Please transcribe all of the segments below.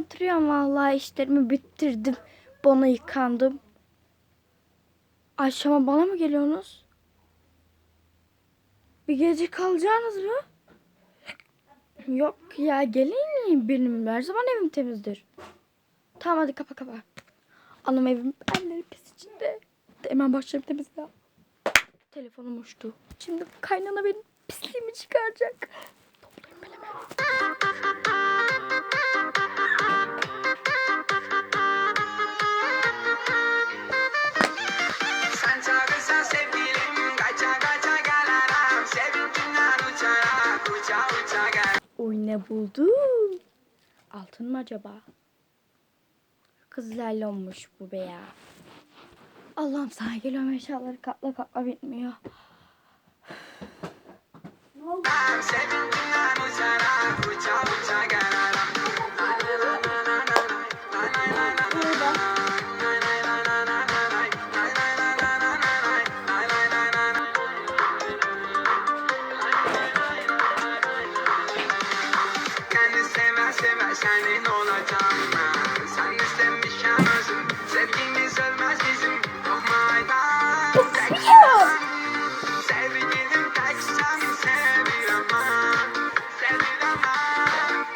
oturuyorum vallahi işlerimi bitirdim. Bana yıkandım. Akşama bana mı geliyorsunuz? Bir gece kalacaksınız mı? Yok ya gelin benim her zaman evim temizdir. Tamam hadi kapa kapa. Anam evim elleri pis içinde. Hemen başlayıp temizle. Telefonum uçtu. Şimdi kaynana benim pisliğimi çıkaracak. Toplayayım ben hemen. Oy ne buldum. Altın mı acaba? Kız olmuş bu be ya. Allah'ım sana geliyorum eşyaları katla katla bitmiyor. Sevinçinden uçarak senin olacağım ben Sen istemişken özüm Sevgimiz ölmez bizim maydan Tek sen Sevgilim tek sen Sevilemem Sevilemem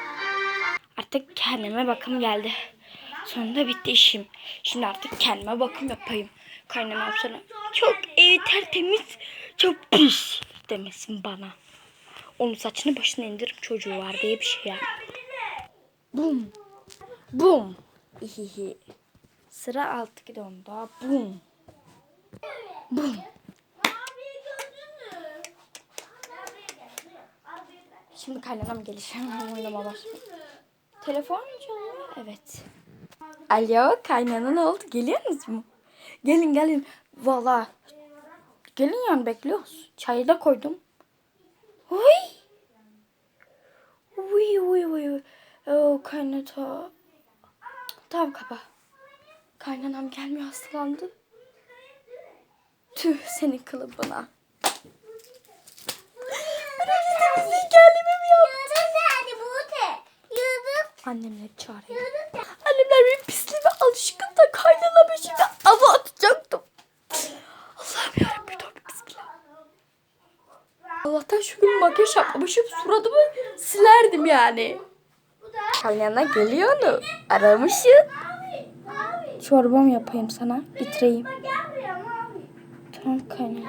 Artık kendime bakım geldi. Sonunda bitti işim. Şimdi artık kendime bakım yapayım. Kaynanam sana çok iyi tertemiz, çok pis demesin bana. Onun saçını başına indirip çocuğu var diye bir şey yap. Bum. Bum. Hihihi. Sıra alttaki de onda. Bum. Bum. Şimdi kaynanam gelir. Oynama başlayalım. Telefon mu çalıyor? Evet. Alo kaynana ne oldu? Geliyorsunuz mu? Gelin gelin. Valla. Gelin yani bekliyoruz. Çayı da koydum. Uy. Uy uy uy. Oh kaynata. Tamam kapa. Kaynanam gelmiyor hastalandı. Tüh senin kılıbına. Annemleri çağırayım. Annemler benim pisliğime alışkın da kaynanama şimdi ava atacaktım. Allah'ım yarabbim tövbe bismillah. Allah'tan şu gün makyaj yapmamışım suratımı silerdim yani. Kaynana geliyor mu? Aramışsın. Çorba mı yapayım sana? Bitireyim. Tamam kaynana.